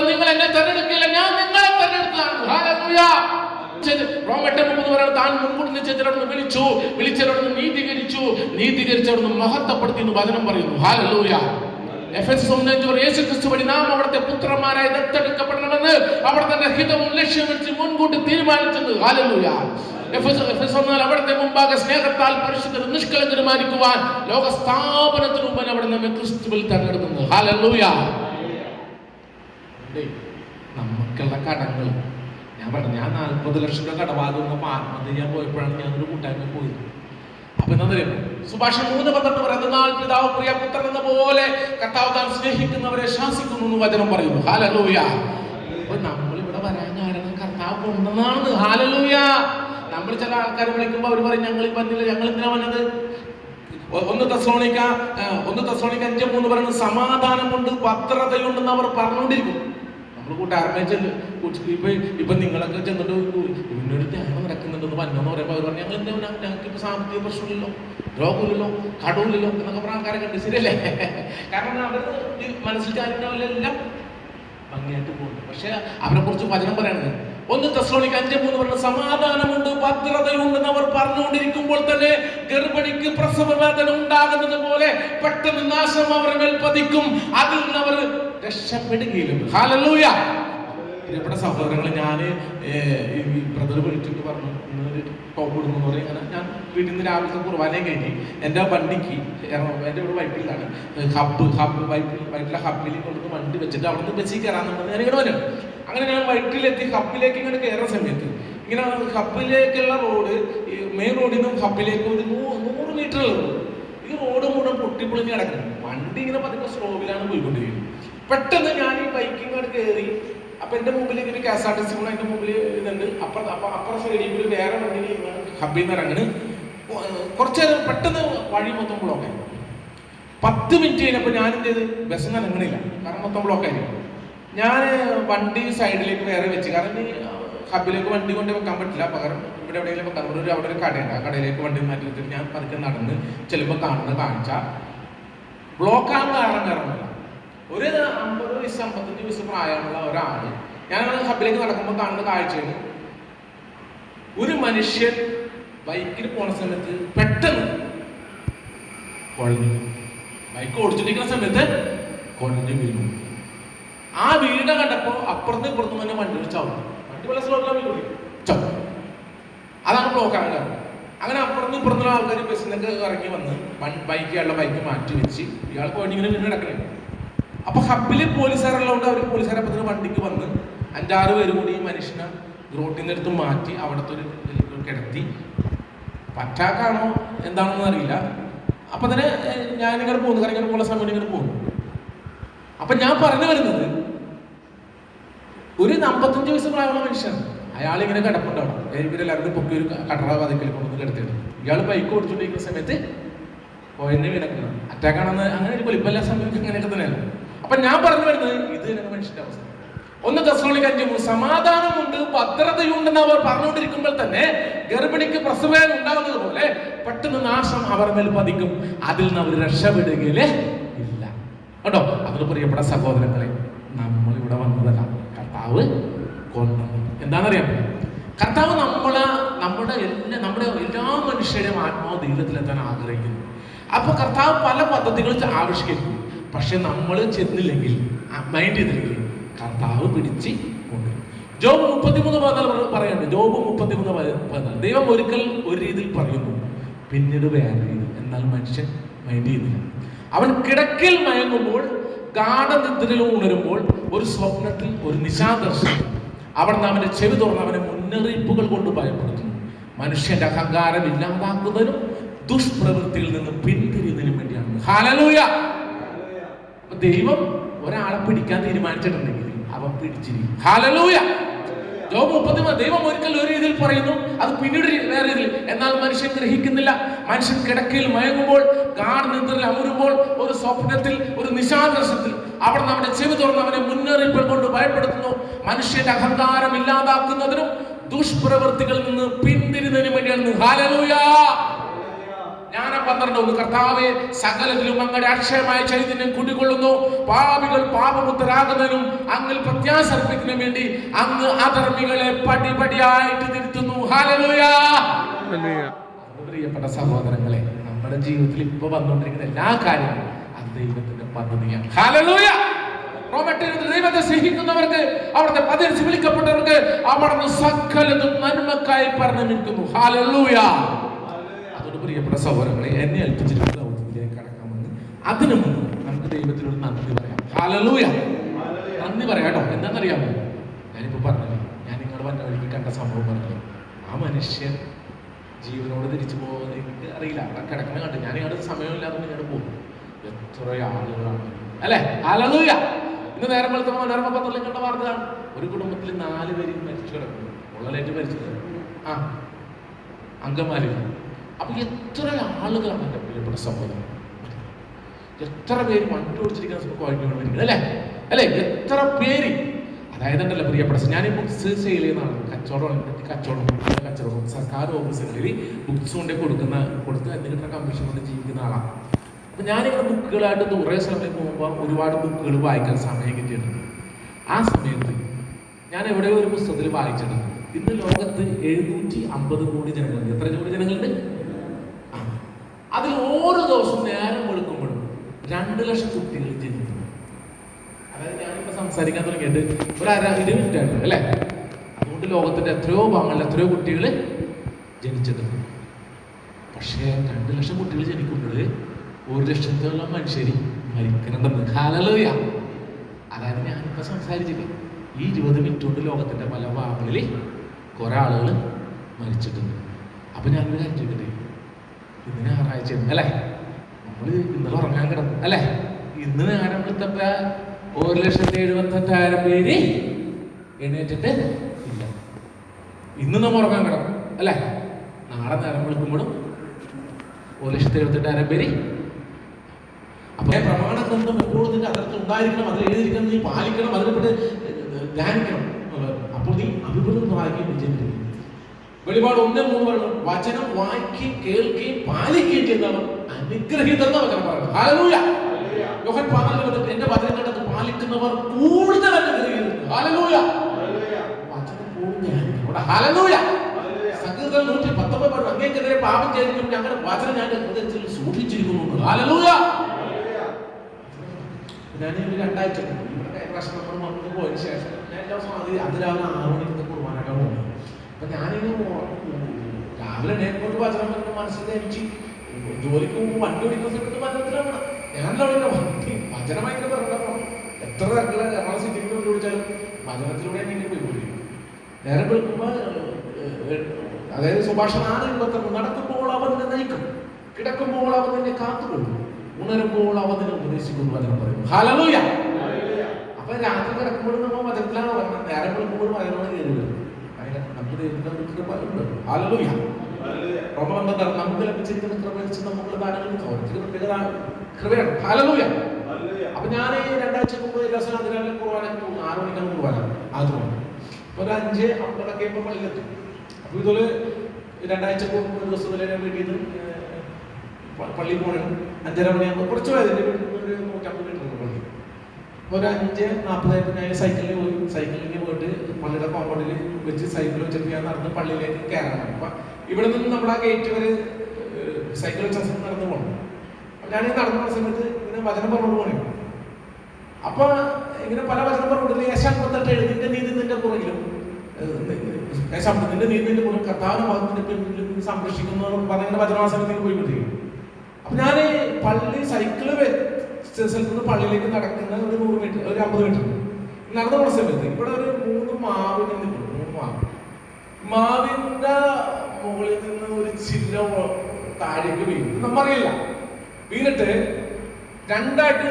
നിങ്ങൾ എന്നെ തെരഞ്ഞെടുക്കില്ല. ഞാൻ നിങ്ങളെ തെരഞ്ഞെടുത്തതാണ്. ഹല്ലേലൂയ. ചെയ്ത്. റോം എട്ട് മുപ്പത് പറയുന്നത് താൻ മുൻകൂട്ടി നിശ്ചയിച്ചവരവിടുന്ന് വിളിച്ചു. വിളിച്ചവിടുന്ന് നീതീകരിച്ചു. നീതീകരിച്ചവിടുന്ന് മഹത്വപ്പെടുത്തി എന്ന് വചനം പറയുന്നു. ഹാലലൂയ എഫ് എസ് പറയും, യേശു ക്രിസ്തു വഴി നാം അവിടുത്തെ പുത്രന്മാരായി ദത്തെടുക്കപ്പെടണമെന്ന് അവിടെ തന്നെ ഹിതവും ലക്ഷ്യം വെച്ച് മുൻകൂട്ടി തീരുമാനിച്ചത്. മുമ്പാകെ സ്നേഹത്താൽ പരിശുദ്ധ നിഷ്കലം തീരുമാനിക്കുവാൻ ലോക സ്ഥാപനത്തിന് മുമ്പ് അവിടെ നമ്മെ ക്രിസ്തുവിൽ തെരഞ്ഞെടുക്കുന്നത്. ഹാലലൂയ നമുക്കുള്ള കടങ്ങൾ. ഞാൻ പറഞ്ഞു ഞാൻ നാൽപ്പത് ലക്ഷം രൂപ കടബാധ വന്നപ്പോൾ ആത്മഹത്യ ചെയ്യാൻ പോയപ്പോഴാണ് ഞാൻ ഒരു കൂട്ടായ്മ പോയത്. അപ്പൊ എന്താ പറയുക സുഭാഷ് മൂന്ന് പന്ത്രണ്ട് പറയുന്നത് നാൾ പിതാവ് പ്രിയ പുത്രൻ എന്ന പോലെ കർത്താവ് താൻ സ്നേഹിക്കുന്നവരെ ശാസിക്കുന്നു എന്ന് വചനം പറയുന്നു. ഹാലലൂയ അപ്പൊ നമ്മൾ ഇവിടെ വരാൻ കാരണം കർത്താവ് കൊണ്ടെന്നാണ് ഹാലലൂയ നമ്മൾ ചില ആൾക്കാർ വിളിക്കുമ്പോൾ അവർ പറയും ഞങ്ങൾ ഈ വന്നില്ല ഞങ്ങൾ എന്തിനാ വന്നത്. ഒന്ന് തസ്ലോണിക്ക ഒന്ന് തസ്ലോണിക്ക അഞ്ച് മൂന്ന് പറയുന്നത് സമാധാനമുണ്ട് ഭദ്രതയുണ്ടെന്ന് അവർ പറഞ്ഞുകൊണ്ടിരിക്കും നമ്മൾ കൂട്ടുകാരനെ ചെല്ല് ഇപ്പൊ ഇപ്പൊ നിങ്ങളൊക്കെ ചെന്നിട്ട് ഇവനൊരു ധ്യാനം നടക്കുന്നുണ്ടെന്ന് പറഞ്ഞെന്ന് പറയുമ്പോൾ അവർ പറഞ്ഞു ഞങ്ങൾ എന്താ ഞങ്ങൾക്ക് ഇപ്പൊ സാമ്പത്തിക പ്രശ്നമില്ലല്ലോ രോഗമില്ലല്ലോ കടവുമില്ലല്ലോ എന്നൊക്കെ പറഞ്ഞ ആൾക്കാരെ കണ്ട്. ശരിയല്ലേ? കാരണം അവർ മനസ്സിൽ കാര്യങ്ങളെല്ലാം ഭംഗിയായിട്ട് പോകുന്നു പക്ഷെ അവരെ കുറിച്ച് വചനം പറയണത് ഒന്ന് തെസ്ലോണിക്ക് അഞ്ച് മൂന്ന് പറഞ്ഞ സമാധാനമുണ്ട് ഭദ്രതയുണ്ടെന്ന് അവർ പറഞ്ഞുകൊണ്ടിരിക്കുമ്പോൾ തന്നെ ഗർഭിണിക്ക് പ്രസവ വേദന ഉണ്ടാകുന്നത് പോലെ പെട്ടെന്ന് നാശം അവരുടെ മേൽ പതിക്കും. അതിൽ നിന്ന് അവർ രക്ഷപ്പെടുകയില്ല. ഹാലലൂയ പ്രിയപ്പെട്ട സഹോദരങ്ങൾ ഞാൻ ബ്രദർ വിളിച്ചിട്ട് പറഞ്ഞു ഇന്നൊരു ടോപ്പ് ഇടുന്നു പറയും. ഞാൻ വീട്ടിൽ നിന്ന് രാവിലത്തെ കുർബാനയും കഴിഞ്ഞ് എന്റെ വണ്ടിക്ക് എന്റെ ഇവിടെ വൈപ്പിലാണ് ഹബ്ബ് ഹബ്ബ് വൈപ്പിൽ വൈപ്പിലെ ഹബ്ബിൽ കൊണ്ടുവന്ന് വണ്ടി വെച്ചിട്ട് അവിടെ നിന്ന് ബസ്സിൽ കയറാന്നുണ്ടെന്ന് ഞാൻ ഇങ്ങനെ വരും. അങ്ങനെ ഞാൻ വൈറ്റിലെത്തി ഹബ്ബിലേക്ക് ഇങ്ങനെ കയറുന്ന സമയത്ത് ഇങ്ങനെ ഹബ്ബിലേക്കുള്ള റോഡ് മെയിൻ റോഡിൽ നിന്നും ഹബ്ബിലേക്ക് ഒരു നൂറ് മീറ്റർ ഉള്ളൂ ഈ റോഡ് മുഴുവൻ പൊട്ടിപ്പൊളിഞ്ഞ് കിടക്കുന്നു. വണ്ടി ഇങ്ങനെ പതുക്കെ സ്ലോവിലാണ് പോയിക്കൊണ്ടിരിക്കുന്നത്. പെട്ടെന്ന് ഞാൻ ഈ ബൈക്കിങ്ങോട് കയറി അപ്പൊ എന്റെ മുമ്പിൽ ഇങ്ങനെ K S R T C കൂടെ എന്റെ മുമ്പിൽ ഇതുണ്ട്. അപ്പുറം അപ്പൊ അപ്പുറം സൈഡിൽ വേറെ വണ്ടി ഹബ്ബിൽ നിന്ന് ഇറങ്ങണ് കുറച്ച് നേരം പെട്ടെന്ന് വഴി മൊത്തം ബ്ലോക്ക് ആയി. പത്ത് മിനിറ്റ് കഴിഞ്ഞപ്പോൾ ഞാൻ എന്ത് ചെയ്ത് ബസ് ഇറങ്ങണില്ല. കാരണം മൊത്തം ബ്ലോക്ക് ആയി. ഞാൻ വണ്ടി സൈഡിലേക്ക് വേറെ വെച്ച്. കാരണം ഹബിലേക്ക് വണ്ടി കൊണ്ട് വെക്കാൻ പറ്റില്ല. പകരം ഇവിടെ എവിടെയെങ്കിലും വെക്കാൻ ഒരു അവിടെ ഒരു കടയുണ്ട്. ആ കടയിലേക്ക് വണ്ടി മാറ്റി വെച്ചിട്ട് ഞാൻ പതുക്കെ നടന്ന് ചിലപ്പോൾ കാണുന്ന കാണിച്ചാൽ ബ്ലോക്ക് ആകുന്ന കാരണം കാരണമല്ല ഒരു അമ്പത് വയസ്സ് അമ്പത്തഞ്ച് വയസ്സ് പ്രായമുള്ള ഒരാൾ ഞാൻ ഹബിലേക്ക് നടക്കുമ്പോൾ കാണുന്ന കാഴ്ചയാണ്. ഒരു മനുഷ്യൻ ബൈക്കിൽ പോണ സമയത്ത് പെട്ടെന്ന് കുഴഞ്ഞു. ബൈക്ക് ഓടിച്ചിട്ടിരിക്കുന്ന സമയത്ത് കുഴഞ്ഞു വീണു. ആ വീണ കണ്ടപ്പോൾ അപ്പുറത്തും ഇപ്പുറത്തും തന്നെ വണ്ടി ചാവും വണ്ടി പല സ്ലോട്ടിലാണ് ചാവും അതാണ് ബ്ലോക്ക് കാരണം അങ്ങനെ അപ്പുറത്തും ഇപ്പുറത്തുള്ള ആൾക്കാർ ബസ്സിനൊക്കെ ഇറങ്ങി വന്ന് ബൈക്ക് ബൈക്കുള്ള ബൈക്ക് മാറ്റി വെച്ച് ഇയാൾ പോയിട്ട് ഇങ്ങനെ വീണ് കിടക്കണേ. അപ്പൊ ഹബിൽ പോലീസുകാരുള്ളതുകൊണ്ട് അവർ പോലീസുകാരെ പറ്റുന്ന വണ്ടിക്ക് വന്ന് അഞ്ചാറ് പേര് കൂടി ഈ മനുഷ്യനെ റോട്ടിന്റെ അടുത്ത് മാറ്റി അവിടുത്തെ ഒരു കിടത്തി. പറ്റാക്കാണോ എന്താണെന്ന് അറിയില്ല. അപ്പൊ തന്നെ ഞാൻ ഞാനിങ്ങനെ പോകുന്നു കാരണം ഇങ്ങനെ പോകുന്ന സമയം ഇങ്ങനെ പോകുന്നു അപ്പൊ ഞാൻ പറഞ്ഞു വരുന്നത് ഒരു അമ്പത്തഞ്ച് വയസ്സ് പ്രായമുള്ള മനുഷ്യനാണ് അയാൾ ഇങ്ങനെ കിടപ്പുണ്ടാവണം ഇവരെല്ലാവരും പൊക്കി ഒരു കടറ പതിക്കൽ കൊണ്ടുവന്ന് കിടത്തിയിട്ട് ഇയാൾ ബൈക്ക് ഓടിച്ചുകൊണ്ടിരിക്കുന്ന സമയത്ത് പോയിന്റ് കിടക്കണം അറ്റാക്കാണെന്ന് അങ്ങനെ ഒരു സമയത്ത് സമയത്തും അങ്ങനെയൊക്കെ തന്നെയാണ് അപ്പൊ ഞാൻ പറഞ്ഞു വരുന്നത് ഇത് തന്നെ മനുഷ്യന്റെ അവസ്ഥ. ഒന്ന് ദശോളിക്ക് അഞ്ചു മൂന്ന് സമാധാനമുണ്ട് ഭദ്രതയുണ്ടെന്ന് അവർ പറഞ്ഞുകൊണ്ടിരിക്കുമ്പോൾ തന്നെ ഗർഭിണിക്ക് പ്രസവേദന ഉണ്ടാകുന്നത് പോലെ പെട്ടെന്ന് നാശം അവർ മേൽ പതിക്കും. അതിൽ നിന്ന് അവർ രക്ഷപ്പെടുകയില്ലേ? ഇല്ല. കേട്ടോ അതിന് പ്രിയപ്പെട്ട സഹോദരങ്ങളെ നമ്മൾ ഇവിടെ വന്നതല്ല. കർത്താവ് കൊണ്ടുവന്നു. എന്താണെന്നറിയാം? കർത്താവ് നമ്മളെ നമ്മുടെ എല്ലാ നമ്മുടെ എല്ലാ മനുഷ്യരുടെയും ആത്മാവ് ദൈവത്തിലെത്താൻ ആഗ്രഹിക്കുന്നു. അപ്പൊ കർത്താവ് പല പദ്ധതികൾ ആവിഷ്കരിക്കും പക്ഷെ നമ്മൾ ചെന്നില്ലെങ്കിൽ മൈൻഡ് ചെയ്തില്ലെങ്കിൽ കർത്താവ് പിടിച്ച് കൊണ്ടുവരും ജോബ് മുപ്പത്തിമൂന്ന് പതിനാല് പറയുന്നുണ്ട്. ജോബ് മുപ്പത്തിമൂന്ന് പതിനാല്. ദൈവം ഒരിക്കൽ ഒരു രീതിയിൽ പറയുന്നു. പിന്നീട് വേറെ രീതി എന്നാൽ മനുഷ്യൻ മൈൻഡ് ചെയ്യുന്നില്ല. അവൻ കിടക്കിൽ മയങ്ങുമ്പോൾ ഗാഠനിദ്രയിൽ ഉണരുമ്പോൾ ഒരു സ്വപ്നത്തിൽ ഒരു നിശാദർശനം അവിടുന്ന് അവന്റെ ചെവി തുറന്ന് അവനെ മുന്നറിയിപ്പുകൾ കൊണ്ട് ഭയപ്പെടുത്തുന്നു. മനുഷ്യന്റെ അഹങ്കാരം ഇല്ലാതാക്കുന്നതിനും ദുഷ്പ്രവൃത്തിയിൽ നിന്ന് പിന്തിരിയുന്നതിനും വേണ്ടിയാണ്. ഹാലലൂയ ദൈവം ഒരാളെ പിടിക്കാൻ തീരുമാനിച്ചിട്ടുണ്ടെങ്കിൽ അവൻ പിടിച്ചിരിക്കും. ഹാലലൂയ ജോബ് മുപ്പത്തി ദൈവം ഒരിക്കൽ ഒരു രീതിയിൽ പറയുന്നു അത് പിന്നീട് വേറെ രീതിയിൽ. എന്നാൽ മനുഷ്യൻ ഗ്രഹിക്കുന്നില്ല. മനുഷ്യൻ കിടക്കയിൽ മയങ്ങുമ്പോൾ ഗാഠനിദ്രയിൽ അമുരുമ്പോൾ ഒരു സ്വപ്നത്തിൽ ഒരു നിശാദർശത്തിൽ അവിടെ നമ്മുടെ ചെവി തുറന്ന് അവനെ മുന്നറിയിപ്പ് കൊണ്ട് ഭയപ്പെടുത്തുന്നു. മനുഷ്യന്റെ അഹങ്കാരം ഇല്ലാതാക്കുന്നതിനും ദുഷ്പ്രവൃത്തികളിൽ നിന്ന് പിന്തിരിന്നതിനും വേണ്ടിയാണ്. ഹാലലൂയ ജ്ഞാനം പന്ത്രണ്ട് ഒന്ന് കർത്താവെ സകലത്തിലും അങ്ങയുടെ അക്ഷയമായ ചൈതന്യം കുടികൊള്ളുന്നു പാപികൾ പാപമുത്തരാകുന്നതിനും അങ്ങിൽ പ്രത്യാസർപ്പിക്കുന്നതിനും വേണ്ടി അങ്ങ് അധർമ്മികളെ പടിപടിയായിട്ട് തിരുത്തുന്നു. പ്രിയപ്പെട്ട സഹോദരങ്ങളെ നമ്മുടെ ജീവിതത്തിൽ ഇപ്പൊ വന്നുകൊണ്ടിരിക്കുന്ന എല്ലാ കാര്യങ്ങളും അത് ദൈവത്തിന്റെ പദ്ധതിയാണ്. ഹാലലൂയ ദൈവത്തെ സ്നേഹിക്കുന്നവർക്ക് അവിടുത്തെ പതിരിച്ച് വിളിക്കപ്പെട്ടവർക്ക് അവിടുന്ന് സകലതും നന്മക്കായി പറഞ്ഞു നിൽക്കുന്നു ഹാലലൂയ പ്രിയപ്പെട്ട സഹോദരങ്ങളെ എന്നെ ഏൽപ്പിച്ചിട്ടുള്ള ദൗത്യത്തിലേക്ക് കടക്കാമെന്ന് അതിനു മുമ്പ് നമുക്ക് ദൈവത്തിനോട് നന്ദി പറയാം. ഹാലലൂയ നന്ദി പറയാം കേട്ടോ. എന്താണെന്നറിയാമോ? ഞാനിപ്പോ പറഞ്ഞത് ഞാൻ നിങ്ങളുടെ വന്ന വഴിക്ക് കണ്ട സംഭവം പറഞ്ഞു ആ മനുഷ്യൻ ജീവനോട് തിരിച്ചു പോകുന്നത് എനിക്ക് അറിയില്ല. അവിടെ കിടക്കണ കണ്ടു ഞാൻ ഇങ്ങോട്ട് സമയമില്ലാതെ ഇങ്ങോട്ട് പോകും എത്ര ആളുകളാണ് അല്ലെ? ഹാലലൂയ ഇന്ന് നേരം വെളുത്ത മനോരമ പത്രത്തിൽ കണ്ട വാർത്തയാണ് ഒരു കുടുംബത്തിൽ നാല് പേര് മരിച്ചു കിടക്കുന്നു. ഉള്ളലേറ്റ് മരിച്ചത്? ആ അങ്കമാലിയിൽ അപ്പൊ എത്ര ആളുകളാണ് എന്റെ പ്രിയപ്പെട്ട സഹോദരൻ? എത്ര പേര് വണ്ടി ഓടിച്ചിരിക്കുന്ന മരിക്കുന്നത് അല്ലേ? അല്ലേ? എത്ര പേര്? അതായത് ഉണ്ടല്ലോ പ്രിയപ്പെട്ട ഞാനിപ്പോൾ ചെയ്യുന്നതാണ് കച്ചവടം കച്ചവടം കച്ചവടം. സർക്കാർ ഓഫീസുകളിൽ ബുക്സ് കൊണ്ടേ കൊടുക്കുന്ന കൊടുത്ത് എന്തെങ്കിലും കമ്മീഷൻ കൊണ്ട് ജീവിക്കുന്ന ആളാണ്. അപ്പൊ ഞാനിങ്ങനെ ബുക്കുകളായിട്ട് കുറേ സമയത്ത് പോകുമ്പോൾ ഒരുപാട് ബുക്കുകൾ വായിക്കാൻ സമയം കിട്ടിയിട്ടുണ്ട്. ആ സമയത്ത് ഞാൻ എവിടെയോ ഒരു പുസ്തകത്തിൽ വായിച്ചിട്ടുണ്ട്. ഇന്ന് ലോകത്ത് എഴുന്നൂറ്റി അമ്പത് കോടി ജനങ്ങളുണ്ട്. എത്ര കോടി ജനങ്ങളുണ്ട്. അതിൽ ഓരോ ദിവസവും നേരം വെളുക്കുമ്പോഴും രണ്ട് ലക്ഷം കുട്ടികൾ ജനിക്കുന്നു. അതായത് ഞാനിപ്പോ സംസാരിക്കാൻ തുടങ്ങിയിട്ട് ഒരു അര ഇരുപത് മിനിറ്റ് അല്ലേ? അതുകൊണ്ട് ലോകത്തിന്റെ എത്രയോ ഭാഗങ്ങളിൽ എത്രയോ കുട്ടികൾ ജനിച്ചിട്ടുണ്ട് പക്ഷേ രണ്ട് ലക്ഷം കുട്ടികൾ ജനിക്കുമ്പോൾ ഒരു ലക്ഷത്തോളം മനുഷ്യർ മരിക്കണമെന്ന് ഹാലലോയ അതായത് ഞാനിപ്പോ സംസാരിച്ചില്ല ഈ ഇരുപത് മിനിറ്റ് കൊണ്ട് ലോകത്തിന്റെ പല ഭാഗങ്ങളിൽ കുറേ ആളുകൾ മരിച്ചിട്ടുണ്ട്. അപ്പൊ ഞാനൊരു കാര്യം ചോദിക്കട്ടെ? ഇന്ന് ഞായറാഴ്ച അല്ലേ? നമ്മൾ ഇന്നലെ ഉറങ്ങാൻ കിടന്നു അല്ലേ? ഇന്ന് നേരം വിളിത്തപ്പ ഒരു ലക്ഷത്തി എഴുപത്തെട്ടായിരം പേര് എഴുന്നേറ്റിട്ട് ഇല്ല. ഇന്ന് നമ്മൾ ഉറങ്ങാൻ കിടക്കും അല്ലേ? നാളെ നേരം വിളിക്കുമ്പോഴും ഒരു ലക്ഷത്തി എഴുപത്തെട്ടായിരം പേര്. അപ്പൊ പ്രമാണ ഗ്രന്ഥം എപ്പോഴും നിന്റെ അതിർത്ത് ഉണ്ടായിരിക്കണം അതിൽ എഴുതിയിരിക്കണം നീ പാലിക്കണം അതിനെപ്പറ്റി ധ്യാനിക്കണം. അപ്പോൾ നീ അഭിപ്രായം വായിക്കുകയും വിജയിക്കും വെളിപാട് ഒന്നേ മൂന്ന് പറയണം. വചനം വായിക്കുകയും കേൾക്കുകയും പാലിക്കുകയും ചെയ്യുന്നവർ അനുഗ്രഹീതെന്ന് വചനം പറയുന്നത്. യോഹൻ എന്റെ വചനം കണ്ടത് പാലിക്കുന്നവർ കൂടുതൽ വചനം ഇവിടെ. സങ്കീർത്തനം നൂറ്റി പത്തൊമ്പത് പറഞ്ഞു അങ്ങേക്കെതിരെ പാപം ചെയ്തിട്ടും ഞങ്ങളുടെ വചനം ഞാൻ ഹൃദയത്തിൽ സൂക്ഷിച്ചിരിക്കുന്നു ഞാൻ ഒരു രണ്ടാഴ്ച നമ്മൾ വന്നു പോയതിനു ശേഷം ഞാൻ അതിരാവിലെ ആറ് മണിക്ക് കുർബാനക്കാൻ അപ്പൊ ഞാനിങ്ങനെ രാവിലെ എണീക്കുമ്പോൾ വചനം വരുന്ന മനസ്സിൽ എനിക്ക് ജോലിക്ക് പോകുമ്പോൾ വണ്ടി ഓടിക്കുന്ന സമയത്ത് വചനത്തിലാണ് ഞാൻ അവിടെ വണ്ടി വചനം ഭയങ്കര പറഞ്ഞപ്പോൾ എത്ര തരത്തിലുള്ള എറണാകുളം സിറ്റിക്ക് വണ്ടി ഓടിച്ചാലും വചനത്തിലൂടെ എനിക്ക് പോയി നേരെ വെളുക്കുമ്പോൾ അതായത് സുഭാഷ് നാല് ഇരുപത്തൊന്ന് നടക്കുമ്പോൾ അവൻ നിന്നെ നയിക്കും. കിടക്കുമ്പോൾ അവൻ നിന്നെ കാത്തുകൊള്ളും. ഉണരുമ്പോൾ അവൻ നിന്നെ ഉപദേശിക്കുന്നു വചനം പറയും. ഹല്ലേലൂയ. അപ്പൊ രാത്രി കിടക്കുമ്പോഴും നമ്മൾ വചനത്തിലാണ് പറഞ്ഞത് നേരം വെളുക്കുമ്പോഴും വചനമാണ് കയറി നമുക്ക് ദൈവത്തിന്റെ ഒരു ഹല്ലേലൂയ. റോമൻ എന്താണ് നമുക്ക് ലഭിച്ചിരിക്കുന്ന കൃപ വെച്ച് നമുക്ക് ദാനങ്ങൾ കൃപയാണ്. ഹല്ലേലൂയ. അപ്പൊ ഞാൻ ഈ രണ്ടാഴ്ച മുമ്പ് ദിവസം അതിനാലും കുർബാനക്ക് തോന്നുന്നു ആറ് മണിക്കാണ് കുർബാന. ആദ്യം അപ്പൊ ഒരു അഞ്ച് അമ്പതൊക്കെ ഇപ്പൊ പള്ളിയിലെത്തും. അപ്പൊ ഇതുപോലെ രണ്ടാഴ്ച മുമ്പ് ഒരു ദിവസം വരെ ഞാൻ വീട്ടിൽ നിന്ന് പള്ളിയിൽ പോകണം അഞ്ചര മണിയാകുമ്പോൾ കുറച്ച് പോയത് വീട്ടിൽ നിന്ന് ഒരു നൂറ്റമ്പത് മീറ്റർ ഉണ്ട് പള്ളി അപ്പൊ ഒരു അഞ്ച് നാൽപ്പതായപ്പോൾ ഞാൻ സൈക്കിളിൽ പോയി. സൈക്കിളിൽ പോയിട്ട് പള്ളിയുടെ കോമ്പൗണ്ടിൽ വെച്ച് സൈക്കിൾ വെച്ചിട്ട് ഞാൻ നടന്ന് പള്ളിയിലേക്ക് കയറാൻ അപ്പൊ ഇവിടെ നിന്ന് നമ്മുടെ ആ ഗേറ്റ് വരെ സൈക്കിൾ വെച്ച നടന്നു പോകണം. അപ്പം ഞാൻ നടന്നു പോകുന്ന സമയത്ത് ഇങ്ങനെ വചനം പറഞ്ഞു പോണേ. അപ്പൊ ഇങ്ങനെ പല വചനം പറഞ്ഞിട്ടില്ല യേശാമ്പത്തെട്ട് എഴുതിന്റെ നീതി നിന്റെ പുറകിലും യേശാമ്പത്തിന്റെ നീതി നിന്റെ പുറകിലും കർത്താവിന്റെ മതത്തിന്റെ പിന്നിലും സംരക്ഷിക്കുന്നു എന്ന് പറഞ്ഞ വചനവാസനത്തിൽ പോയിക്കൊണ്ടിരിക്കും അപ്പൊ ഞാൻ പള്ളി സൈക്കിൾ സ്ഥലത്ത് നിന്ന് പള്ളിയിലേക്ക് നടക്കുന്ന ഒരു നൂറ് മീറ്റർ ഒരു അമ്പത് മീറ്റർ നടന്നു കുറച്ച് സമയത്ത് ഇവിടെ ഒരു മൂന്ന് മാവ് നിന്നിട്ടുണ്ട് മൂന്ന് മാവ്. മാവിന്റെ മുകളിൽ നിന്ന് ഒരു ചില്ല താഴേക്ക് വീണു നമ്മറിയില്ല വീണിട്ട് രണ്ടായിട്ട്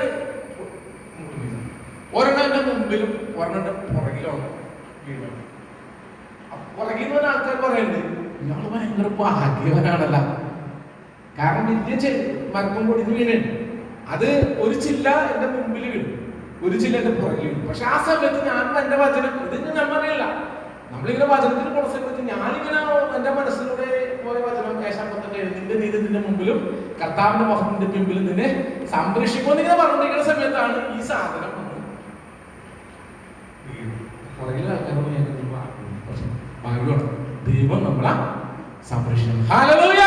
ഒരെണ്ണന്റെ മുമ്പിലും ഒരെണ്ണന്റെ പുറകിലാണ് അപ്പൊ പുറകിൽ നിന്ന് ആൾക്കാർ പറയുന്നുണ്ട് ഇയാൾ ഭയങ്കര ഭാഗ്യവനാണല്ല. കാരണം വലിയ മരപ്പം പൊടിഞ്ഞ് വീണുണ്ട് അത് ഒരു ചില്ല എന്റെ മുമ്പിൽ വീണു ഒരു ചില്ല എന്റെ പുറകിൽ വീണു പക്ഷെ ആ സമയത്ത് ഞാൻ എന്റെ വചനം ഇതിന് ഞാൻ പറയില്ല. നമ്മളിങ്ങനെ വചനത്തിന് സമയത്ത് ഞാനിങ്ങനെ എന്റെ മനസ്സിലൂടെ പോയ വചനം ഏശാമ്പത്തിന്റെ നിന്റെ നീതിന്റെ മുമ്പിലും കർത്താവിന്റെ മുഖത്തിന്റെ പിമ്പിലും നിന്നെ സംരക്ഷിക്കുമെന്ന് ഇങ്ങനെ പറഞ്ഞിരിക്കുന്ന സമയത്താണ് ഈ സാധനം ആൾക്കാരോട് ഞാൻ ഭാഗ്യമാണ് ദൈവം നമ്മളെ സംരക്ഷിക്കണം. ഹല്ലേലൂയ!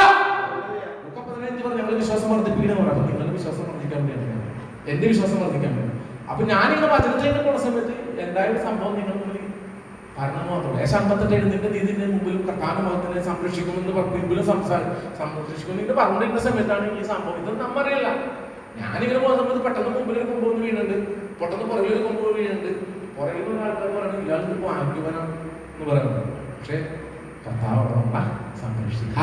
വിശ്വാസം വർദ്ധിപ്പിക്കണം പറയാം നിങ്ങളുടെ വിശ്വാസം വർദ്ധിക്കാൻ വേണ്ടിയാണ്. എന്റെ വിശ്വാസം വർദ്ധിക്കാൻ വേണ്ടി? അപ്പൊ ഞാനിങ്ങനെ ചെയ്യുന്ന പോണ സമയത്ത് എന്തായാലും സംഭവം നിങ്ങൾ മുന്നിൽ ഭരണം മാത്രമല്ല ഏശ അമ്പത്തെട്ട് എഴുന്നിന്റെ നീതിന്റെ മുമ്പിലും കർത്താന മതത്തിനെ സംരക്ഷിക്കുമെന്ന് മുമ്പിലും സംസാരം സംരക്ഷിക്കും. നിങ്ങൾ പറഞ്ഞിരുന്ന സമയത്താണ് ഈ സംഭവം. ഇതൊന്നും നമ്മറിയില്ല ഞാനിങ്ങനെ പോകുന്ന സമയത്ത് പെട്ടെന്ന് മുമ്പിൽ ഒരു കൊമ്പ് വന്ന് പെട്ടെന്ന് പുറകിൽ ഒരു കൊമ്പ് വീഴുന്നുണ്ട് പുറകിൽ ഒരു ആൾക്കാർ പറയുന്നത് ഇയാൾക്ക് ഭാഗ്യവനാണ് എന്ന് പറയുന്നത്. പക്ഷേ കർത്താവ് സംരക്ഷിക്കും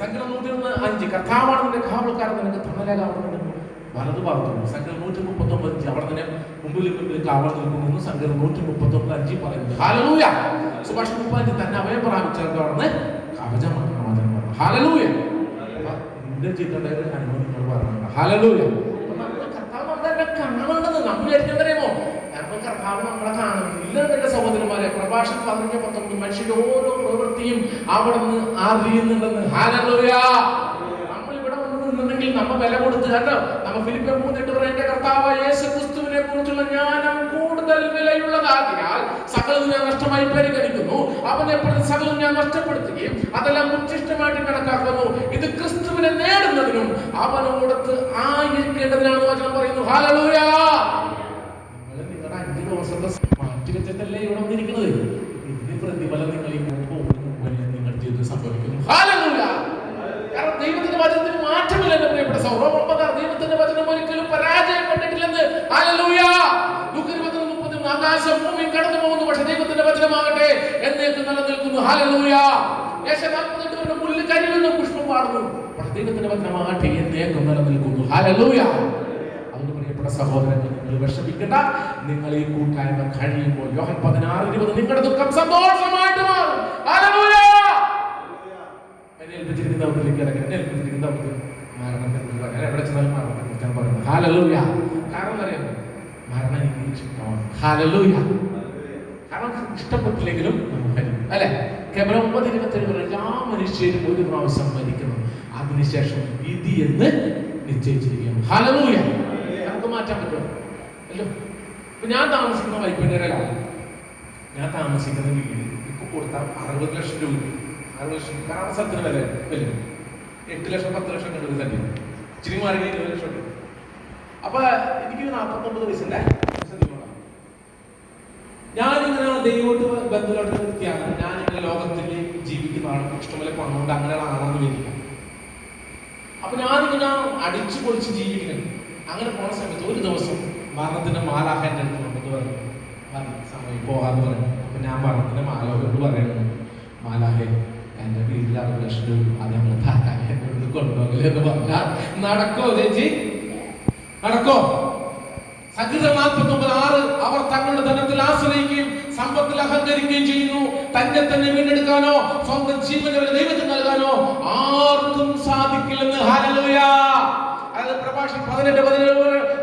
സങ്കടം നൂറ്റി അഞ്ച്. കർത്താവാണ് നിന്റെ കാവൽക്കാരൻ നിനക്ക് തണലാകാവുന്നതിന് വലതു ഭാഗത്തുണ്ട്. സങ്കരം നൂറ്റി മുപ്പത്തൊമ്പത് അവിടെ തന്നെ മുമ്പിൽ കാവൽ നിൽക്കുന്നു. സങ്കരം നൂറ്റി മുപ്പത്തൊമ്പത് അഞ്ച് പറയുന്നത് ഹാലലൂയ സുഭാഷ് മുപ്പത്തി തന്നെ അവയെ പ്രാപിച്ചവർക്ക് അവിടെ കവചമാണ് പറഞ്ഞത് ഹാലലൂയ നിന്റെ ജീവിതത്തിലെ അനുഭവം നിങ്ങൾ പറഞ്ഞിട്ടുണ്ട് ഹാലലൂയ കർത്താവ് നമ്മളെ കാണുന്നത് നമ്മൾ വിചാരിക്കുന്നറിയുമോ നമ്മൾ കർത്താവ് നമ്മളെ കാണുന്നില്ല എന്റെ സഹോദരന്മാരെ പ്രഭാഷണം പതിനഞ്ച് പത്തൊമ്പത് മനുഷ്യന്റെ ഓരോ പ്രവൃത്തിയും അവിടെ നിന്ന് അറിയുന്നുണ്ടെന്ന് വന്ന് നിന്നുണ്ടെങ്കിൽ നമ്മ വില കൊടുത്ത് കണ്ടോ? നമ്മ ഫിലിപ്പ മൂന്നിട്ട് പറയുന്ന കർത്താവ് യേശു ക്രിസ്തുവിനെ കുറിച്ചുള്ള ജ്ഞാനം കൂടുതൽ വിലയുള്ളതാകിയാൽ സകലം ഞാൻ നഷ്ടമായി പരിഗണിക്കുന്നു. അവനെ പ്രതി സകലം ഞാൻ നഷ്ടപ്പെടുത്തുകയും അതെല്ലാം ഉച്ചിഷ്ടമായിട്ട് കണക്കാക്കുന്നു. ഇത് ക്രിസ്തുവിനെ നേടുന്നതിനും അവനോടത്ത് ആയിരിക്കേണ്ടതിനാണ് വചനം പറയുന്നു ഹാലലൂയ നിങ്ങൾ നിങ്ങളുടെ അഞ്ച് ദിവസത്തെ മാറ്റി വെച്ചിട്ടല്ലേ ഇവിടെ വന്നിരിക്കുന്നത് ഇതിന് പ്രതിഫലം നിങ്ങൾ ഈ മുമ്പ് മുമ്പ് നിങ്ങളുടെ ജീവിതത്തിൽ സംഭവിക്കുന്നു ഹാലലൂയ കാരണം ദൈവത്തിന്റെ വചനത്തിന് മാറ്റമില്ല എന്റെ പ്രിയപ്പെട്ട സൗറം ഒമ്പതാം ദൈവത്തിന്റെ വചനം ഒരിക്കലും പരാജയപ്പെട്ടിട്ടില്ലെന്ന് ഹല്ലേലൂയ ലൂക്ക ഇരുപത്തൊന്ന് മുപ്പത്തിമൂന്ന് ആകാശം ഭൂമി കടന്നു പോകുന്നു. പക്ഷെ ദൈവത്തിന്റെ വചനമാകട്ടെ. എന്നേക്ക് നിലനിൽക്കുന്നു. ഹല്ലേലൂയ യേശ നാൽപ്പത്തെട്ട് വരെ പുല്ല് കരിയുന്നു പുഷ്പം പാടുന്നു പക്ഷെ ദൈവത്തിന്റെ വചനമാകട്ടെ എന്നേക്കും നിലനിൽക്കുന്നു. ഹല്ലേലൂയ അതുകൊണ്ട് പ്രിയപ്പെട്ട സഹോദരങ്ങൾ നിങ്ങൾ വിഷമിക്കണ്ട. നിങ്ങൾ ഈ കൂട്ടായ്മ കഴിയുമ്പോൾ യോഹൻ പതിനാറ് ഇരുപത് നിങ്ങളുടെ ദുഃഖം സന്തോഷമായിട്ട് മാറും. ഹല്ലേലൂയ എന്നെ ഏൽപ്പിച്ചിരിക്കുന്നവർക്കിലേക്ക് ഇറങ്ങി. എന്നെ ഏൽപ്പിച്ചിരിക്കുന്നവർക്ക് മരണത്തെ കുറിച്ച് പറയാം എവിടെ ചെന്നാലും മരണത്തെ കുറിച്ചാണ് പറയുന്നത്. ഹാലലൂയ കാരണം അറിയാമോ മരണം എനിക്ക് ഇഷ്ടമാണ് ഹാലലൂയ കാരണം ഇഷ്ടപ്പെട്ടില്ലെങ്കിലും. അല്ലെ? കേവലം ഒമ്പത് ഇരുപത്തേഴ് എല്ലാ മനുഷ്യരും ഒരു പ്രാവശ്യം മരിക്കണം അതിനുശേഷം വിധി എന്ന് നിശ്ചയിച്ചിരിക്കുകയാണ് ഹാലലൂയ നമുക്ക് മാറ്റാൻ പറ്റുമോ? അല്ലോ. ഇപ്പൊ ഞാൻ താമസിക്കുന്ന വൈപ്പിനരലാണ് ഞാൻ താമസിക്കുന്ന വീട് ഇപ്പൊ കൊടുത്താൽ അറുപത് ലക്ഷം രൂപ. അറുപത് ലക്ഷം കാരണം സ്ഥലത്തിന് വില വരും. എട്ട് ലക്ഷം പത്ത് ലക്ഷം കണ്ടത് തന്നെ ഇച്ചിരി മാറി ഇരുപത് ലക്ഷം ഉണ്ട്. അപ്പൊ എനിക്ക് നാൽപ്പത്തൊമ്പത് വയസ്സല്ലേ ഞാനിങ്ങനെ ദൈവമായിട്ട് ബന്ധമുള്ള വ്യക്തിയാണ് ഇങ്ങനെ ലോകത്തിൽ ജീവിക്കുന്ന ആൾ ഇഷ്ടമല്ല പണമുണ്ട്. അങ്ങനെയുള്ള ആളാണെന്ന് വിചാരിക്കാം അപ്പൊ ഞാനിങ്ങനെ അടിച്ചു പൊളിച്ച് ജീവിക്കണം അങ്ങനെ പോണ സമയത്ത് ഒരു ദിവസം മരണത്തിന്റെ മാലാഹ എന്റെ അടുത്ത് കൊണ്ടെന്ന് പറഞ്ഞു. മതി സമയം പോകാന്ന് പറഞ്ഞു. അപ്പൊ ഞാൻ മരണത്തിന്റെ മാലോകരോട് പറയുന്നു മാലാഹെ എന്റെ വീട്ടിൽ അറുപത് ലക്ഷം രൂപ അത് ഞങ്ങൾ താക്കാൻ കൊണ്ടുപോകില്ലെന്ന് പറഞ്ഞാൽ നടക്കോ ചേച്ചി? നടക്കോ സംഗീതം നാൽപ്പത്തി ഒമ്പത് ആറ് അവർ തങ്ങളുടെ ധനത്തിൽ ആശ്രയിക്കുകയും സമ്പത്തിൽ അഹങ്കരിക്കുകയും ചെയ്യുന്നു. തന്നെ തന്നെ വീണ്ടെടുക്കാനോ സ്വന്തം ജീവനെ ദൈവത്തിൽ ദൈവത്തിന് നൽകാനോ ആർക്കും സാധിക്കില്ലെന്ന്. ഹാലലൂയ അതായത് പ്രഭാഷണം പതിനെട്ട് പതിനേഴ്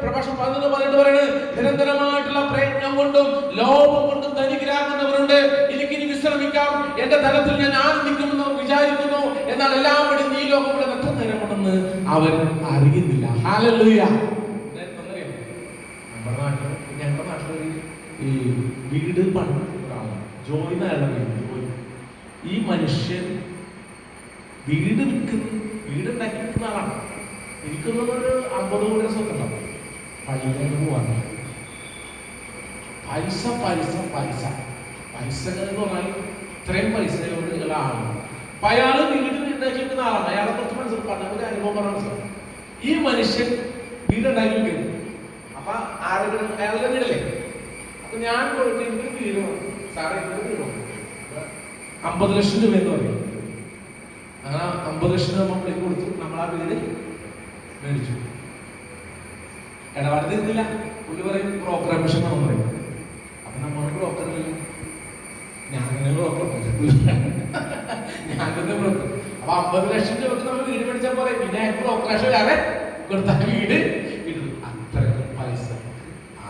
പ്രഭാഷണം പതിനൊന്ന് പതിനെട്ട് പറയുന്നത് നിരന്തരമായിട്ടുള്ള പ്രയത്നം കൊണ്ടും ലോകം കൊണ്ടും ധനികരാകുന്നവരുണ്ട്. എനിക്കിനി വിശ്രമിക്കാം. എന്റെ ധനത്തിൽ ഞാൻ ആനന്ദിക്കുമെന്ന് വിചാരിക്കുന്നു. എന്നാൽ എല്ലാം ഈ ലോകം ഇവിടെ എത്ര കൊണ്ടെന്ന് അവൻ അറിയുന്നില്ല. ഹാലലൂയ എന്നറിയാമോ? നമ്മുടെ നാട്ടിൽ ഞങ്ങളുടെ നാട്ടിലൊരു ഈ വീട് പണിതാണ് ജോയിൻ ആയാലും പേര് ഈ മനുഷ്യൻ വീട് വിൽക്കുന്ന വീട് ഉണ്ടാക്കി വിൽക്കുന്ന ആളാണ്. എനിക്കൊന്നും ഒരു അമ്പത് കോടി സ്വത്തുണ്ടാവും പള്ളിയിലേക്ക് പോവാണ് പൈസ പൈസ പൈസ പൈസ. പറഞ്ഞാൽ ഇത്രയും ഉള്ള ആളാണ് അപ്പൊ അയാൾ വീട് ഉണ്ടാക്കി വിൽക്കുന്ന ആളാണ്. അയാളെ കുറിച്ച് മനസ്സിലാക്കി പറഞ്ഞ അനുഭവം പറയാൻ സാർ ഈ മനുഷ്യൻ വീട് ഉണ്ടാക്കി വെക്കുന്നു അപ്പൊ ആരെങ്കിലും അയാളുടെ വീടല്ലേ? അപ്പൊ ഞാൻ പോയിട്ട് എനിക്ക് വീട് സാറേ എനിക്ക് അമ്പത് ലക്ഷം രൂപ എന്ന് പറയും. അങ്ങനെ അമ്പത് ലക്ഷം രൂപ നമ്മൾ കൊടുത്തു. നമ്മൾ ആ വീട് മേടിച്ചു. ഇടപാട് തരുന്നില്ല പുള്ളി പറയും ബ്രോക്കർ അഡ്മിഷൻ വേണം പറയും. അപ്പൊ നമ്മൾ ബ്രോക്കറില്ല ഞാൻ തന്നെ ബ്രോക്കർ ഞാൻ തന്നെ ബ്രോക്കർ അപ്പൊ അമ്പത് ലക്ഷം രൂപക്ക് നമ്മൾ വീട് മേടിച്ചാൽ പറയും പിന്നെ ബ്രോക്കർ വേറെ കൊടുത്താൽ വീട് കിട്ടും അത്രയും പൈസ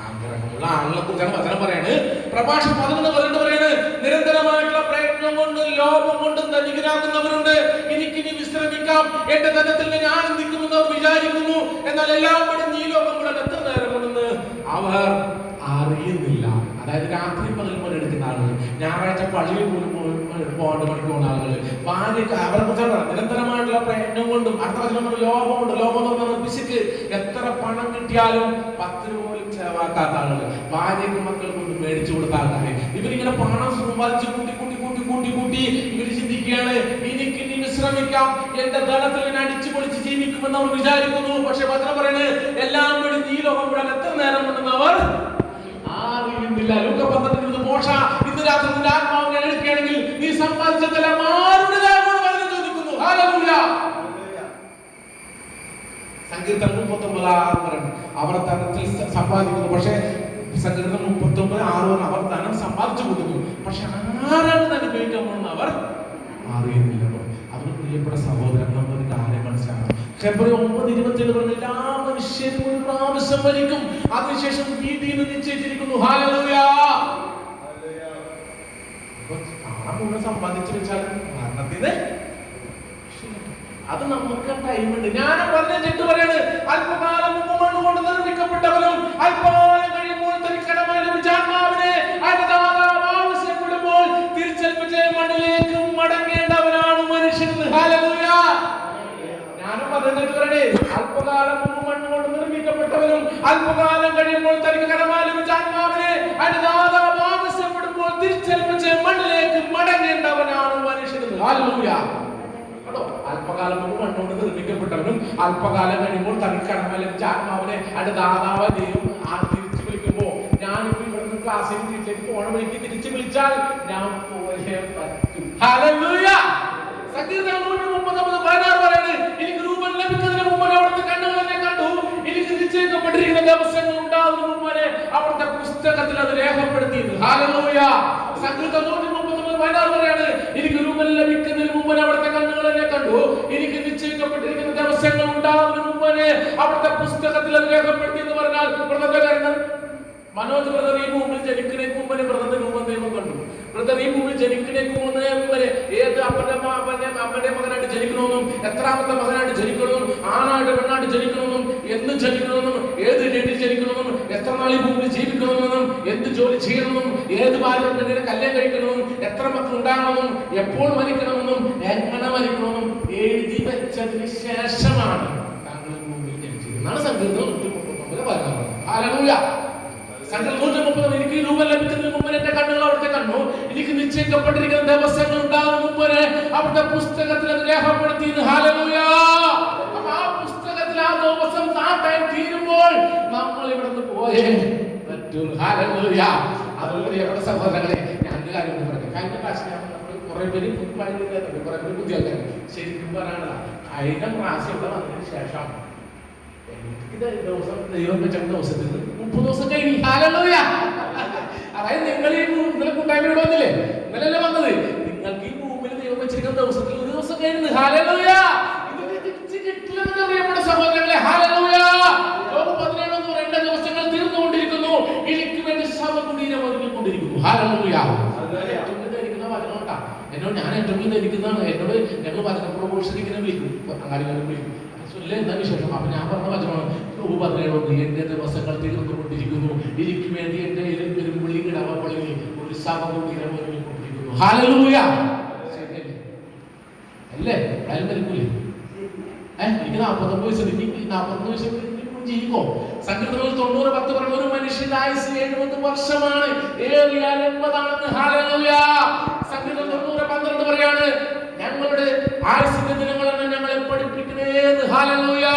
ആഗ്രഹമുള്ള ആളുകളെ കുറിച്ചാണ് വചനം പറയാണ് പ്രഭാഷണം പതിനൊന്ന് പതിനെട്ട് പറയാണ് നിരന്തരമായിട്ടുള്ള പ്രയത്നം കൊണ്ടും ലോകം കൊണ്ടും ധനികരാകുന്നവരുണ്ട് എനിക്കിനി വിശ്രമിക്കാം. എന്റെ ധനത്തിൽ ഞാൻ ആനന്ദിക്കുമെന്ന് അവർ വിചാരിക്കുന്നു. എന്നാൽ എല്ലാം പടിഞ്ഞ് ഈ ലോകം കൂടെ എത്ര നേരം കൊണ്ടെന്ന് അവർ അറിയുന്നില്ല. അതായത് രാത്രി പകൽ പോലെ എടുക്കുന്ന ആളുകൾ ഞായറാഴ്ച പള്ളിയിൽ പോലും പോകാണ്ട് പണിക്ക് പോകുന്ന ആളുകൾ ഭാര്യക്ക് അവരെ കുറിച്ചാണ് നിരന്തരമായിട്ടുള്ള പ്രയത്നം കൊണ്ടും അടുത്ത വചനം കൊണ്ട് പറഞ്ഞാൽ പിശുക്ക് എത്ര പണം കിട്ടിയാലും പത്ത് രൂപ ചെലവാക്കാത്ത ആളുകൾ. ഭാര്യയ്ക്ക് മക്കൾ കൊണ്ട് മേടിച്ചു കൊടുത്ത ആൾക്കാരെ ഇവരിങ്ങനെ പണം സമ്പാദിച്ച് കൂട്ടി കൂട്ടി കൂട്ടി കൂട്ടി കൂട്ടി ഇവർ ചിന്തിക്കുകയാണ് എനിക്ക് ഇനി വിശ്രമിക്കാം. എന്റെ ധനത്തിൽ ഞാൻ അടിച്ചു പൊളിച്ച് ജീവിക്കുമെന്ന് അവർ വിചാരിക്കുന്നു. പക്ഷെ വചനം പറയുന്നത് എല്ലാം കൂടി ഈ ലോകം വിടാൻ എത്ര നേരം കൊണ്ടെന്ന് അവർ അറിയുന്നില്ല. ലൂക്ക പന്ത്രണ്ടിൽ മോശ ഇന്ന് രാത്രി ആത്മാവിനെ എടുക്കുകയാണെങ്കിൽ നീ സമ്പാദിച്ചതെല്ലാം ആരുടെ ലാഭമാണ് വചനം ചോദിക്കുന്നു ഹല്ലേലൂയ സങ്കീർത്തനം മുപ്പത്തൊമ്പത് ആറ് പറയുന്നു അവർ ധനത്തിൽ സമ്പാദിക്കുന്നു. പക്ഷേ സങ്കീർത്തനം മുപ്പത്തൊമ്പത് ആറ് പറഞ്ഞു അവർ ധനം സമ്പാദിച്ചു കൊടുക്കുന്നു. പക്ഷെ ആരാണ് അനുഭവിക്കാൻ പോകുന്നത് അവർ അറിയുന്നില്ലല്ലോ അതുകൊണ്ട് പ്രിയപ്പെട്ട സഹോദരൻ നമ്മൾ കാര്യം മനസ്സിലാക്കണം. ഫെബ്രുവരി ഒമ്പത് ഇരുപത്തിയേഴ് പറഞ്ഞ എല്ലാ മനുഷ്യരും ഒരു പ്രാവശ്യം മരിക്കും അതിനുശേഷം നിന്ന് നിശ്ചയിച്ചിരിക്കുന്നു. ഹാലലൂയ പണം മുഴുവൻ സമ്പാദിച്ചു വെച്ചാൽ മരണത്തിന് അത് നമുക്ക് ടൈം ഉണ്ട്. ഞാൻ പറഞ്ഞ ചെട്ട് പറയാണ്? അല്പകാലം മുമ്പ് മണ്ണ് കൊണ്ട് നിർമ്മിക്കപ്പെട്ടവനും അല്പകാലം കഴിയുമ്പോൾ തനിക്കടമായി ലഭിച്ച ആത്മാവിനെ ആവശ്യപ്പെടുമ്പോൾ തിരിച്ചേൽപ്പിച്ച മണ്ണിലേക്ക് മടങ്ങേണ്ടവനാണ് മനുഷ്യൻ. ഞാനും പറഞ്ഞിട്ട് പറയണേ? അല്പകാലം മുമ്പ് മണ്ണ് കൊണ്ട് നിർമ്മിക്കപ്പെട്ടവനും അല്പകാലം കഴിയുമ്പോൾ തനിക്ക് കടമായി ലഭിച്ച ആത്മാവിനെ അനുദാതാവ് ദാതാവ് ആവശ്യപ്പെടുമ്പോൾ തിരിച്ചേൽപ്പിച്ച മണ്ണിലേക്ക് മടങ്ങേണ്ടവനാണ് മനുഷ്യൻ. ഹല്ലേലൂയ. കേട്ടോ അല്പകാലം മുമ്പ് മണ്ണോട് നിർമ്മിക്കപ്പെട്ടവനും അല്പകാലം കഴിയുമ്പോൾ തനിക്ക് കടമ ലഭിച്ച ആത്മാവിനെ അത് ദാതാവ് ദൈവം തിരിച്ചു വിളിക്കുമ്പോ ഞാനിപ്പോ ഇവിടെ നിന്ന് ക്ലാസ്സിൽ വീട്ടിലേക്ക് പോണ വഴിക്ക് തിരിച്ചു വിളിച്ചാൽ ഞാൻ പോയേ പറ്റും. സങ്കീർത്തനം രൂപം കണ്ടു. ഉണ്ടാകുന്ന പുസ്തകത്തിൽ അത് രേഖപ്പെടുത്തിയിരുന്നു. ഹല്ലേലൂയ സങ്കീർത്തനം പതിനാറ് പറയാണ് എനിക്ക് രൂപം ലഭിക്കുന്നതിന് മുമ്പ് അവിടുത്തെ കണ്ണുകൾ എന്നെ കണ്ടു. എനിക്ക് നിശ്ചയിക്കപ്പെട്ടിരിക്കുന്ന ദിവസങ്ങൾ ഉണ്ടാകുന്നതിന് മുമ്പേ അവിടുത്തെ പുസ്തകത്തിൽ അത് രേഖപ്പെടുത്തി എന്ന് പറഞ്ഞാൽ ബ്രദറിന്റെ കാരണം മനോജ് ബ്രദർ ഈ ഭൂമിയിൽ ജനിക്കണേക്ക് മുമ്പേ ബ്രദറിന്റെ രൂപം ദൈവം കണ്ടു. ബ്രദർ ഈ ഭൂമിയിൽ ജനിക്കണേക്ക് മുമ്പേ ഏത് അപ്പന്റെ അപ്പന്റെ അമ്മയുടെ മകനായിട്ട് ജനിക്കണമെന്നും എത്രാമത്തെ മകനായിട്ട് ജനിക്കണമെന്നും ആണായിട്ട് പെണ്ണായിട്ട് ജനിക്കണമെന്നും എന്ന് ജനിക്കണമെന്നും ഏത് രീതിയിൽ ജനിക്കണമെന്നും എത്ര നാൾ ഈ ഭൂമിയിൽ ജീവിക്കണമെന്നും എന്ത് ജോലി ചെയ്യണമെന്നും ഏത് ഭാര്യ കല്യാണം കഴിക്കണമെന്നും എത്ര മക്കൾ ഉണ്ടാകണമെന്നും എപ്പോൾ മരിക്കണമെന്നും എങ്ങനെ മരിക്കണമെന്നും എഴുതി വെച്ചതിന് ശേഷമാണ് താങ്കൾ ജനിച്ചത്. എന്നാണ് സങ്കീർത്തനം നൂറ്റി മുപ്പത്തൊമ്പത് പറയുന്നത്. ഹല്ലേലൂയ. സങ്കീർത്തനം നൂറ്റി മുപ്പത് എനിക്ക് രൂപ ലഭിച്ചതിന് മുമ്പ് എന്റെ കണ്ണുകൾ അവിടുത്തെ കണ്ടു എനിക്ക് നിശ്ചയിക്കപ്പെട്ടിരിക്കുന്ന ദിവസങ്ങൾ ഉണ്ടാകും മുമ്പ് അവിടുത്തെ പുസ്തകത്തിൽ അത് രേഖപ്പെടുത്തി ഹാലലൂയ ആ പുസ്തകത്തിൽ ആ ദിവസം ആ ടൈം തീരുമ്പോൾ നമ്മൾ ഇവിടുന്ന് പോയേ. അതുകൊണ്ട് എവിടെ സഹോദരങ്ങളെ ഞാൻ കാര്യം പറഞ്ഞു കഴിഞ്ഞ പ്രാവശ്യം നമ്മൾ കുറെ പേര് പഴയതുണ്ട് കുറെ പേര് പുതിയ ശരിക്കും പറയാനുള്ള കഴിഞ്ഞ പ്രാവശ്യം ഇവിടെ വന്നതിന് ശേഷം ഇത് ദിവസം ദൈവം വെച്ച ദിവസത്തിൽ മുപ്പത് ദിവസം കഴിഞ്ഞു. അതായത് നിങ്ങൾ ഈ ഭൂ- ഇന്നലെ കൂട്ടായ്മ ഇവിടെ വന്നില്ലേ? ഇന്നലല്ലേ വന്നത്? നിങ്ങൾക്ക് ഈ ഭൂമിയിൽ ദൈവം വെച്ചിരിക്കുന്ന ദിവസത്തിൽ ഒരു ദിവസം കഴിഞ്ഞു. ഇതിന് തിരിച്ച് കിട്ടില്ലെന്ന് അറിയപ്പെട്ട സഹോദരങ്ങളെ. ഹാലലൂയ ലോകം പതിനേഴ് എന്ന് പറയേണ്ട ദിവസങ്ങൾ തീർന്നുകൊണ്ടിരിക്കുന്നു എനിക്ക് വേണ്ടി ശവകുടീരം ഒരുങ്ങിക്കൊണ്ടിരിക്കുന്നു ഹാലലൂയ ഏറ്റവും കൂടുതൽ ധരിക്കുന്ന വചനോട്ടാ എന്നോട് ഞാൻ ഇന്റർവ്യൂ ധരിക്കുന്നതാണ്. എന്നോട് ഞങ്ങൾ വചന പ്രൊമോഷൻ ഇങ്ങനെ വിളിക്കും. അങ്ങാടികളിൽ വിളിക്കും. ചൊല്ലേ എന്താ വിശേഷം? അപ്പൊ ഞാൻ പറഞ്ഞ വചനമാണ്. യോബ് പതിനേഴൊന്ന് എന്റെ ദിവസങ്ങൾ തീർന്നുകൊണ്ടിരിക്കുന്നു. എനിക്ക് വേണ്ടി എന്റെ പെരുമ്പുള്ളി ഇടവപ്പള്ളിയിൽ ഒരു ശവകുടീരം ഒരുങ്ങിക്കൊണ്ടിരിക്കുന്നു ഹാലലൂയ? അല്ലേ? ആരും മരിക്കൂലേ ഏഹ് എനിക്ക് നാൽപ്പത്തൊമ്പത് വയസ്സ് എനിക്ക് വയസ്സ് ഇനിയിപ്പം ജീവിക്കും. സങ്കീർത്തനങ്ങൾ തൊണ്ണൂറ് പത്ത് പറഞ്ഞു ഒരു മനുഷ്യന്റെ ആയുസ് എഴുപത് വർഷമാണ്. ഏറിയാൽ എൺപതാണെന്ന്. സങ്കീർത്തനം തൊണ്ണൂറ് പന്ത്രണ്ട് പറയാണ്. ഞങ്ങളുടെ ആയുസിന്റെ ദിനങ്ങളാണ് ഞങ്ങളെ പഠിപ്പിക്കുന്നത്. ഹാലലൂയാ